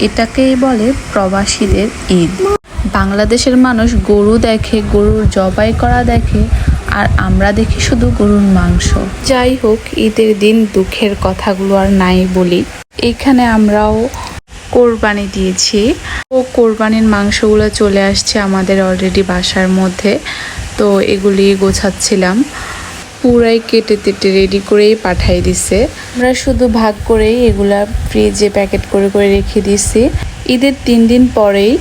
এটাকেই বলে প্রবাসীদের ঈদ। বাংলাদেশের মানুষ গরু দেখে, গরুর জবাই করা দেখে, আর আমরা দেখি শুধু গরুর মাংস। যাই হোক, ঈদের দিন দুঃখের কথাগুলো আর নাই বলি। এখানে আমরাও কোরবানি দিয়েছি। ও কোরবানির মাংসগুলো চলে আসছে আমাদের অলরেডি বাসার মধ্যে। তো এগুলি গোছাচ্ছিলাম। পুরাই কেটে তেটে রেডি করেই পাঠাই দিছে। আমরা শুধু ভাগ করেই এগুলা ফ্রিজে প্যাকেট করে করে রেখে দিছি ঈদের তিন দিন পরেই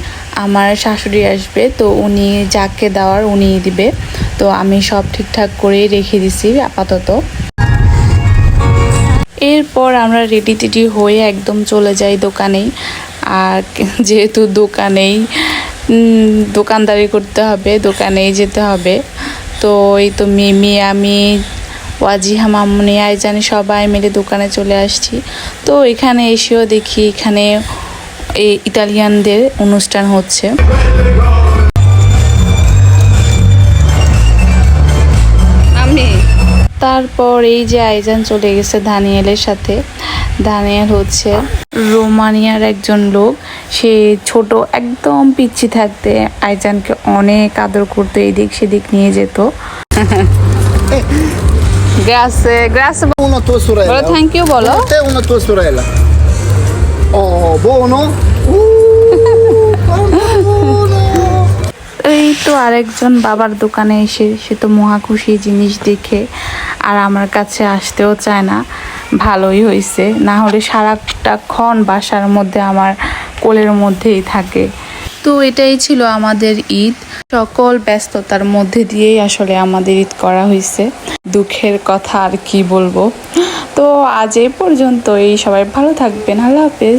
আমার শাশুড়ি আসবে, তো উনি যাকে দেওয়ার উনি দিবে। তো আমি সব ঠিকঠাক করেই রেখে দিছি আপাতত। এরপর আমরা রেডি টেডি হয়ে একদম চলে যাই দোকানেই। আর যেহেতু দোকানেই দোকানদারি করতে হবে, দোকানেই যেতে হবে। তো এই তো মিমি আমি ওয়াজিহা মামুনি আইজানি সবাই মিলে দোকানে চলে আসছি। তো এখানে এসেও দেখি এখানে এই ইতালিয়ানদের অনুষ্ঠান হচ্ছে। তারপর এই যে আইজান চলে গেছে দানিয়েলের সাথে। দানিয়েল হচ্ছে রোমানিয়ার একজন লোক। সে ছোট একদম পিচ্ছি থাকতে আইজানকে অনেক আদর করতো এদিক সেদিক নিয়ে যেত গ্রাসে গ্রাসে sorella. te tua sorella. Oh, buono? এই তো আরেকজন বাবার দোকানে এসে সে তো মহা খুশি জিনিস দেখে আর আমার কাছে আসতেও চায় না ভালোই হয়েছে না হলে সারাটাক্ষণ বাসার মধ্যে আমার কোলের মধ্যেই থাকে। তো এটাই ছিল আমাদের ঈদ। সকল ব্যস্ততার মধ্যে দিয়েই আসলে আমাদের ঈদ করা হয়েছে দুঃখের কথা আর কি বলব? তো আজ এ পর্যন্ত এই সবাই ভালো থাকবেন। আল্লাহ হাফেজ।